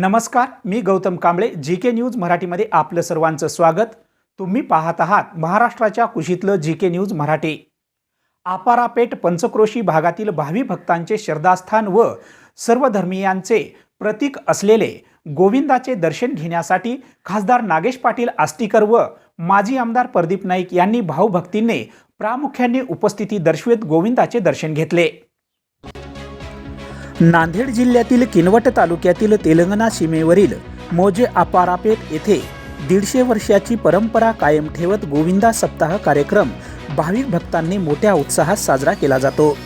नमस्कार मी Gautam Kamble G K news मराठीमध्ये आपलं सर्वांचं स्वागत. तुम्ही पाहत आहात महाराष्ट्राच्या कुशीतलं G K news Marathi. Aparapeth Panchkroshi भागातील भावी भक्तांचे श्रद्धास्थान व सर्वधर्मीयांचे प्रतीक असलेले गोविंदाचे दर्शन घेण्यासाठी खासदार नागेश पाटील आष्टीकर व माजी आमदार प्रदीप नाईक यांनी भावभक्तीने प्रामुख्याने उपस्थिती दर्शवित गोविंदाचे दर्शन घेतले. नांदेड जिल्ह्यातील किनवट तालुक्यातील तेलंगणा सीमेवरील मोजे आपारापेट येथे दीडशे वर्षाची परंपरा कायम ठेवत गोविंदा सप्ताह कार्यक्रम भाविक भक्तांनी मोठ्या उत्साहात साजरा केला जातो.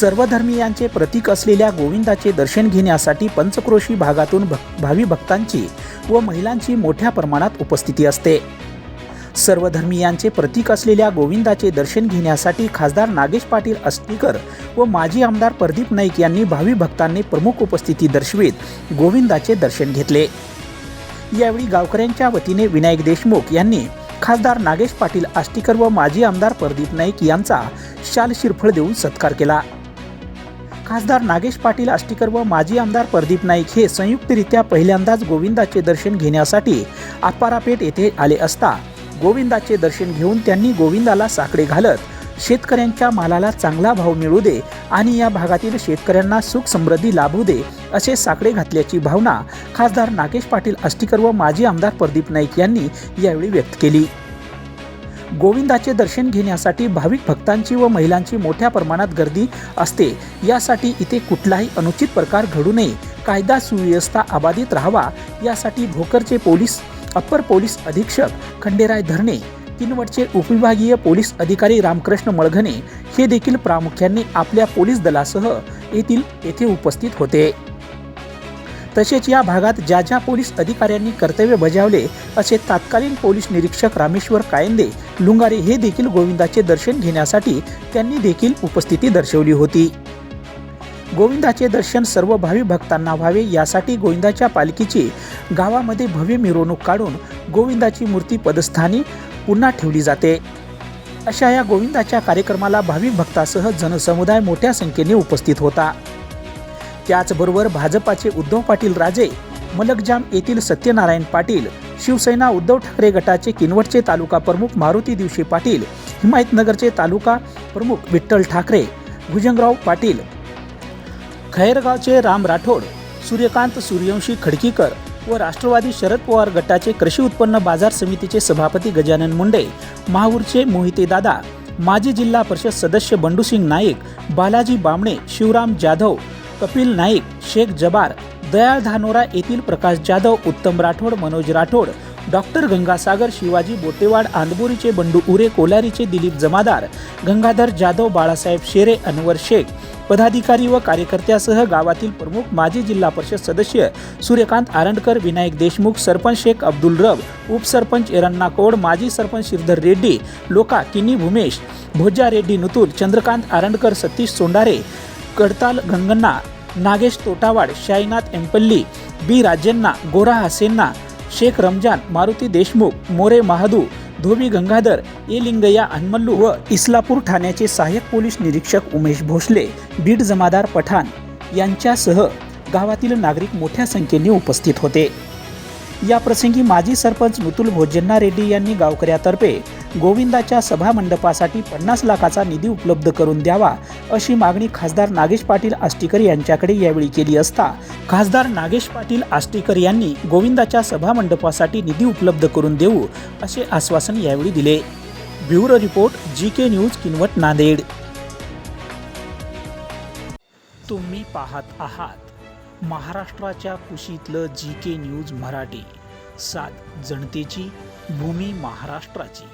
सर्वधर्मीयांचे प्रतीक असलेल्या गोविंदाचे दर्शन घेण्यासाठी पंचक्रोशी भागातून भक भावी भक्तांची व महिलांची मोठ्या प्रमाणात उपस्थिती असते. सर्व धर्मियांचे प्रतीक असलेल्या गोविंदाचे दर्शन घेण्यासाठी खासदार नागेश पाटील अस्टीकर व माजी आमदार प्रदीप नाईक यांनी भावी भक्तांनी प्रमुख उपस्थिती दर्शवित गोविंदाचे दर्शन घेतले. यावेळी गावकऱ्यांच्या वतीने विनायक देशमुख यांनी खासदार नागेश पाटील आष्टीकर व माजी आमदार प्रदीप नाईक यांचा शाल शिरफळ देऊन सत्कार केला. खासदार नागेश पाटील आष्टीकर व माजी आमदार प्रदीप नाईक हे संयुक्तरित्या पहिल्यांदाच गोविंदाचे दर्शन घेण्यासाठी आपारापेठ येथे आले असता गोविंदाचे दर्शन घेऊन त्यांनी गोविंदाला साकडे घालत शेतकऱ्यांच्या मालाला चांगला भाव मिळू दे आणि या भागातील शेतकऱ्यांना सुख समृद्धी लाभू दे असे साकडे घातल्याची भावना खासदार नागेश पाटील आष्टीकर व माजी आमदार प्रदीप नाईक यांनी यावेळी व्यक्त केली. गोविंदाचे दर्शन घेण्यासाठी भाविक भक्तांची व महिलांची मोठ्या प्रमाणात गर्दी असते. यासाठी इथे कुठलाही अनुचित प्रकार घडू नये. कायदा सुव्यवस्था अबाधित राहावा. यासाठी भोकरचे पोलीस अप्पर पोलीस अधीक्षक खंडेराय धरणे किनवटचे उपविभागीय पोलीस अधिकारी रामकृष्ण मळघणे हे देखील प्रामुख्याने आपल्या पोलीस दलासह येथील येथे उपस्थित होते. तसेच या भागात ज्या ज्या पोलीस अधिकाऱ्यांनी कर्तव्य बजावले असे तत्कालीन पोलीस निरीक्षक रामेश्वर कायंदे लुंगारे हे देखील गोविंदाचे दर्शन घेण्यासाठी त्यांनी देखील उपस्थिती दर्शवली होती. गोविंदाचे दर्शन सर्व भावी भक्तांना व्हावे यासाठी गोविंदाच्या पालखीची गावामध्ये भव्य मिरवणूक काढून गोविंदाची मूर्ती पदस्थानी पुन्हा ठेवली जाते. अशा या गोविंदाच्या कार्यक्रमाला भाविक भक्तासह जनसमुदाय मोठ्या संख्येने उपस्थित होता. त्याचबरोबर भाजपाचे उद्धव पाटील राजे मलकजाम येथील सत्यनारायण पाटील शिवसेना उद्धव ठाकरे गटाचे किनवटचे तालुका प्रमुख मारुती दिवशी पाटील हिमायतनगरचे तालुका प्रमुख विठ्ठल ठाकरे भुजंगराव पाटील खैरगावचे राम राठोड सूर्यकांत सूर्यवंशी खडकीकर व राष्ट्रवादी शरद पवार गटाचे कृषी उत्पन्न बाजार समितीचे सभापती गजानन मुंडे महाऊरचे मोहिते दादा माजी जिल्हा परिषद सदस्य बंडूसिंग नाईक बालाजी बामणे शिवराम जाधव कपिल नाईक शेख जबार दयाळ धानोरा येथील प्रकाश जाधव उत्तम राठोड मनोज राठोड डॉक्टर गंगासागर शिवाजी बोटेवाड आंदबोरीचे बंडू उरे कोलारीचे दिलीप जमादार गंगाधर जाधव बाळासाहेब शेरे अनवर शेख पदाधिकारी व कार्यकर्त्यासह गावातील प्रमुख माजी जिल्हा परिषद सदस्य सूर्यकांत आरंडकर विनायक देशमुख सरपंच शेख अब्दुल रब उपसरपंच एरण्णा कोड माजी सरपंच श्रीधर रेड्डी लोका किनी भूमेश भोजा रेड्डी नुतुल चंद्रकांत आरंडकर सतीश सोंडारे कडताल गंगन्ना नागेश तोटावाड शाईनाथ एम्पल्ली बी राजेंना गोरा हसेन्ना शेख रमजान मारुती देशमुख मोरे महादू धोबी गंगाधर ए अनमल्लू व इस्लापूर ठाण्याचे सहाय्यक पोलीस निरीक्षक उमेश भोसले बीड जमादार पठाण यांच्यासह गावातील नागरिक मोठ्या संख्येने उपस्थित होते. या प्रसंगी माजी सरपंच मुतुल भोजन्ना रेड्डी यांनी गावकऱ्यातर्फे गोविंदाच्या सभामंडपासाठी पन्नास लाखाचा निधी उपलब्ध करून द्यावा अशी मागणी खासदार नागेश पाटील आष्टीकर यांच्याकडे यावेळी केली असता खासदार नागेश पाटील आष्टीकर यांनी गोविंदाच्या सभामंडपासाठी निधी उपलब्ध करून देऊ असे आश्वासन यावेळी दिले. Bureau report G K news Kinwat Nanded. तुम्ही पाहत आहात महाराष्ट्राच्या कुशीतलं जी के न्यूज मराठी सात जनतेची भूमी महाराष्ट्राची.